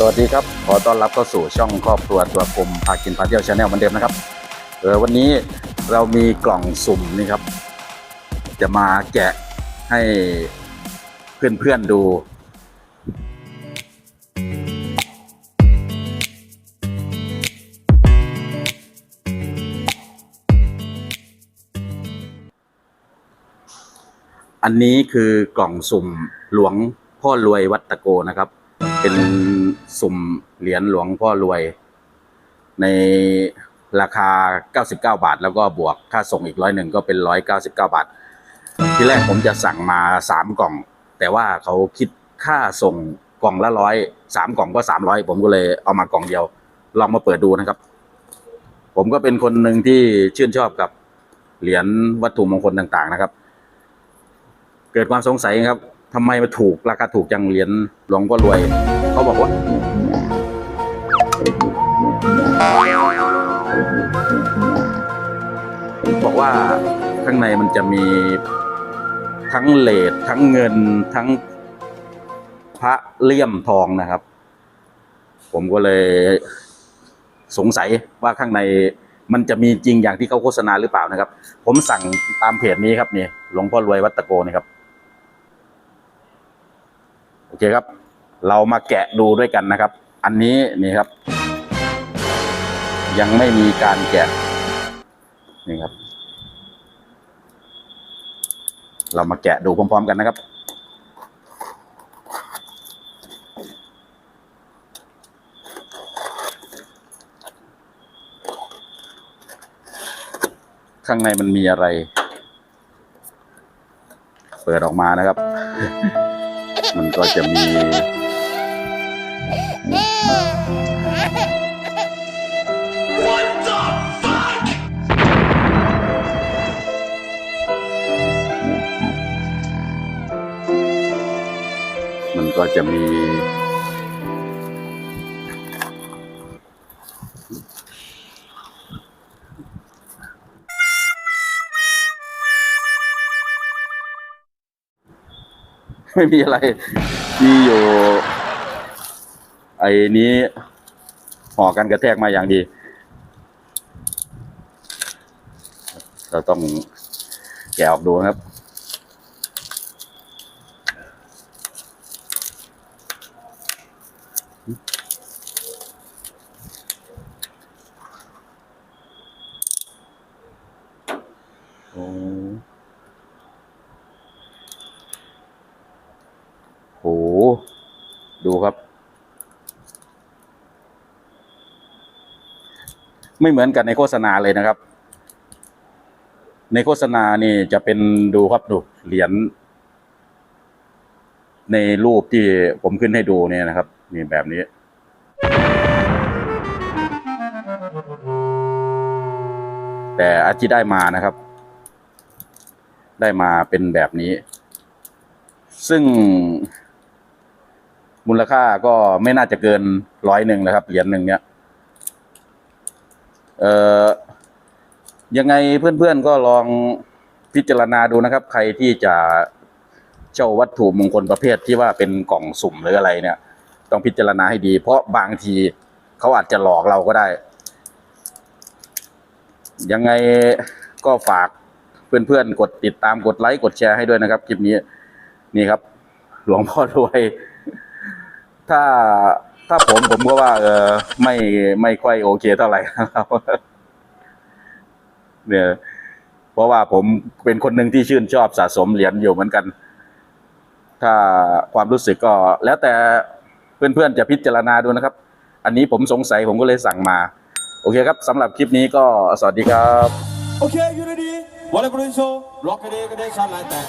สวัสดีครับ ขอต้อนรับเข้าสู่ช่องครอบครัวตัวกลมพากินพาเที่ยวชาแนลเหมือนเดิมนะครับเออวันนี้เรามีกล่องสุ่มนี่ครับ จะมาแกะให้เพื่อนๆดูอันนี้คือกล่องสุ่มหลวงพ่อรวยวัดตะโกนะครับ เป็นสุ่มเหรียญหลวงพ่อรวย ในราคา 99 บาท แล้วก็บวกค่าส่งอีกร้อยหนึ่งก็เป็น 199 บาท ที่แรกผมจะสั่งมา 3 กล่อง แต่ว่าเขาคิดค่าส่งกล่องละร้อยสามกล่องก็ 300 ผมก็เลยเอามากล่องเดียว ลองมาเปิดดูนะครับ ผมก็เป็นคนหนึ่งที่ชื่นชอบกับเหรียญวัตถุมงคลต่างๆนะครับ เกิดความสงสัยครับ ทำไมมาถูกราคาถูกจังเหรียญหลวงพ่อรวย เขาบอกว่า บอกว่าข้างในมันจะมีทั้งเลดทั้งเงินทั้งพระเลี่ยมทองนะครับ ผมก็เลยสงสัยว่าข้างในมันจะมีจริงอย่างที่เขาโฆษณาหรือเปล่านะครับ ผมสั่งตามเพจนี้ครับนี่หลวงพ่อรวยวัดตะโกนี่ครับ เคครับ เรามาแกะดูด้วยกันนะครับ อันนี้นี่ครับ ยังไม่มีการแกะนี่ครับ เรามาแกะดูพร้อมๆกันนะครับข้างในมันมีอะไร เปิดออกมานะครับ มันก็จะมีมันก็จะมี ไม่มีอะไร มีอยู่ ไอ้นี้ห่อกันกระแทกมาอย่างดี เราต้องแกะออกดูครับโอ้ หดูครับ ไม่เหมือนกันในโฆษณาเลยนะครับ ในโฆษณานี่จะเป็นดูครับดูเหรียญในรูปที่ผมขึ้นให้ดูเนี่ยนะครับ นี่แบบนี้ แต่อาที่ได้มานะครับ ได้มาเป็นแบบนี้ ซึ่ง มูลค่าก็ไม่น่าจะเกินร้อยหนึ่งนะครับเหรียญหนึ่งเนี้ยเอ่อยังไงเพื่อนๆก็ลองพิจารณาดูนะครับ ใครที่จะเช่าวัตถุมงคลประเภทที่ว่าเป็นกล่องสุ่มหรืออะไรเนี่ย ต้องพิจารณาให้ดี เพราะบางทีเขาอาจจะหลอกเราก็ได้ ยังไงก็ฝากเพื่อนๆ กดติดตามกดไลค์กดแชร์ให้ด้วยนะครับ คลิปนี้นี่ครับ หลวงพ่อรวย ถ้าถ้าผมผมก็ว่า เออไม่ไม่ค่อยโอเคเท่าไหร่ครับเนี่ยเพราะว่าผมเป็นคนหนึ่งที่ชื่นชอบสะสมเหรียญอยู่เหมือนกัน ถ้าความรู้สึกก็ แล้วแต่เพื่อนๆจะพิจารณาดูนะครับ อันนี้ผมสงสัยผมก็เลยสั่งมา โอเคครับสำหรับคลิปนี้ก็สวัสดีครับ โอเคอยู่ดีวันนี้บริโซล็อกกันเองกันได้ชันไลน์แต่